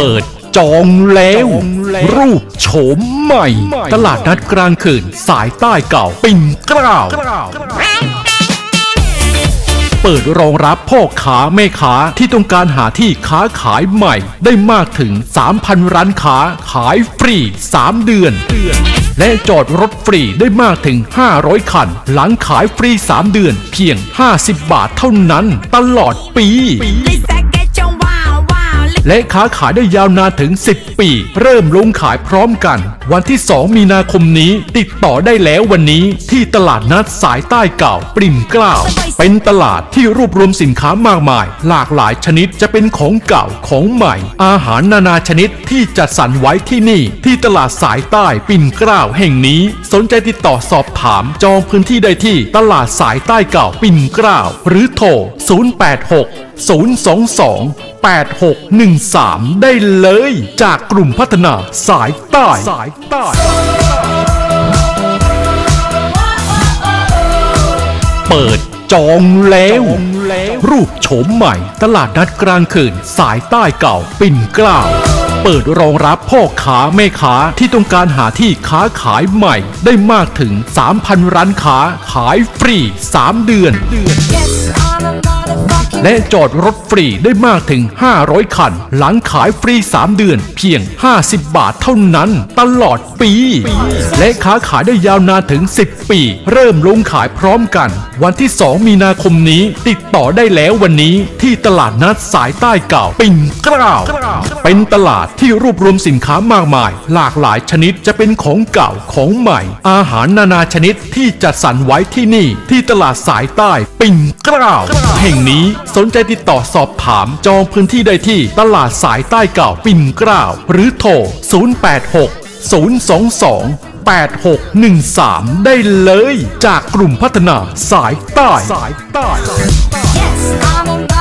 เปิดจองแล้ว รูปโฉมใหม่ ตลาดนัดกลางคืนสายใต้เก่าปิ่นเกล้าเปิดรองรับพ่อค้าแม่ค้าที่ต้องการหาที่ค้าขายใหม่ ได้มากถึง 3,000 ร้านค้าขายฟรี 3 เดือน และจอดรถฟรีได้มากถึง 500 คัน หลังขายฟรี 3 เดือน เพียง 50 บาทเท่านั้น ตลอดปี และค้าขายได้ยาวนานถึง 10 ปี เริ่มลงขายพร้อมกัน วันที่ 2 มีนาคมนี้ ติดต่อได้แล้ววันนี้ที่ตลาดนัดสายใต้เก่าปริ่มเกล้าเป็นตลาดที่รวบรวมสินค้ามากมาย หลากหลายชนิดจะเป็นของเก่าของใหม่ อาหารนานาชนิดที่จัดสรรไว้ที่นี่ ที่ตลาดสายใต้ปิ่นเกล้าแห่งนี้ สนใจติดต่อสอบถามจองพื้นที่ได้ที่ตลาดสายใต้เก่าปิ่นเกล้าหรือโทร 086 022 8613 ได้เลย จากกลุ่มพัฒนาสายใต้สายใต้เปิดจองแล้ว รูปโฉมใหม่ ตลาดนัดกลางคืน สายใต้เก่าปิ่นเกล้าเปิดรองรับพ่อค้าแม่ค้าที่ต้องการหาที่ค้าขายใหม่ ได้มากถึง 3,000 ร้านค้าขายฟรี 3 เดือน Yes I'm a motherfucking และจอดรถฟรีได้มากถึง 500 คัน หลังขายฟรี 3 เดือน เพียง 50 บาทเท่านั้นตลอดปี และค้าขายได้ยาวนานถึง 10 ปี เริ่มลงขายพร้อมกัน วันที่ 2 มีนาคมนี้ ติดต่อได้แล้ววันนี้ที่ตลาดนัดสายใต้เก่าปิ่นเกล้าเป็นตลาดที่รวบรวมสินค้ามากมาย หลากหลายชนิดจะเป็นของเก่าของใหม่ อาหารนานาชนิดที่จัดสรรไว้ที่นี่ ที่ตลาดสายใต้ปิ่นเกล้าแห่งนี้สนใจติดต่อสอบถามจองพื้นที่ได้ที่ตลาดสายใต้เก่าปิ่นเกล้าหรือโทร 086 022 8613 ได้เลยจากกลุ่มพัฒนาสายใต้สายใต้ Yes